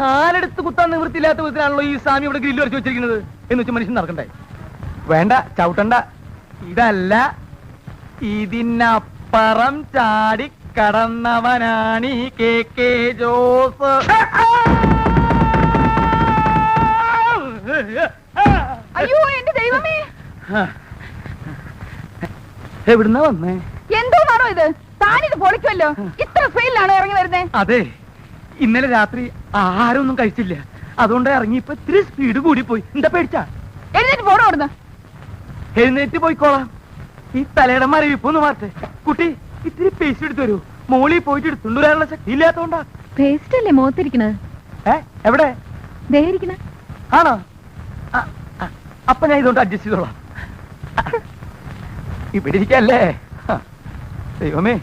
കാലെടുത്ത് കുത്താൻ നിവൃത്തിയില്ലാത്ത വിധത്തിലാണല്ലോ ഈ സ്വാമി ഇവിടെ ഗ്രില്ല് വരച്ച് വെച്ചിരിക്കുന്നത്. എന്ന് വെച്ച് മനുഷ്യൻ നടക്കണ്ടേ? വേണ്ട ചവിട്ടണ്ട. ഇതല്ല ഇതിനപ്പുറം ചാടി കടന്നവനാണ് ഈ കെ കെ ജോസ്. അയ്യോ എന്റെ ദൈവമേ. എവിടുന്നാ വന്നേ? എന്തോന്നാണോ ഇത്? താനിത് പൊളിക്കുമല്ലോ ഇത്ര ഫെയിലാണോ ഇറങ്ങി വരുന്നേ? അതെ. ഇന്നലെ രാത്രി ആഹാരമൊന്നും കഴിച്ചില്ല. അതുകൊണ്ട് ഇറങ്ങിയപ്പോ ഇത്തിരി സ്പീഡ് കൂടി പോയി എന്താ പേടിച്ചാ? എഴുന്നേറ്റ് പോണോ അവിടുന്ന്. എഴുന്നേറ്റ് പോയിക്കോളാം. ഈ തലയുടെ മരവിപ്പൊന്ന് മാറട്ടെ. കുട്ടി ഇത്തിരി പേസ്റ്റ് എടുത്തു തരൂ. മോളിൽ പോയിട്ട് എടുത്തുകൊണ്ട് വരാനുള്ള ശക്തി ഇല്ലാത്തോണ്ടാ പേസ്റ്റ് അല്ലേ മുഖത്തിരിക്കണത് ഏ എവിടെ? ദേഹിരിക്കണ ആണോ? അപ്പൊ ഞാൻ ഇതുകൊണ്ട് അഡ്ജസ്റ്റ് ചെയ്തോളാം. ഇവിടെ ഇരിക്കല്ലേ? ദൈവമേ.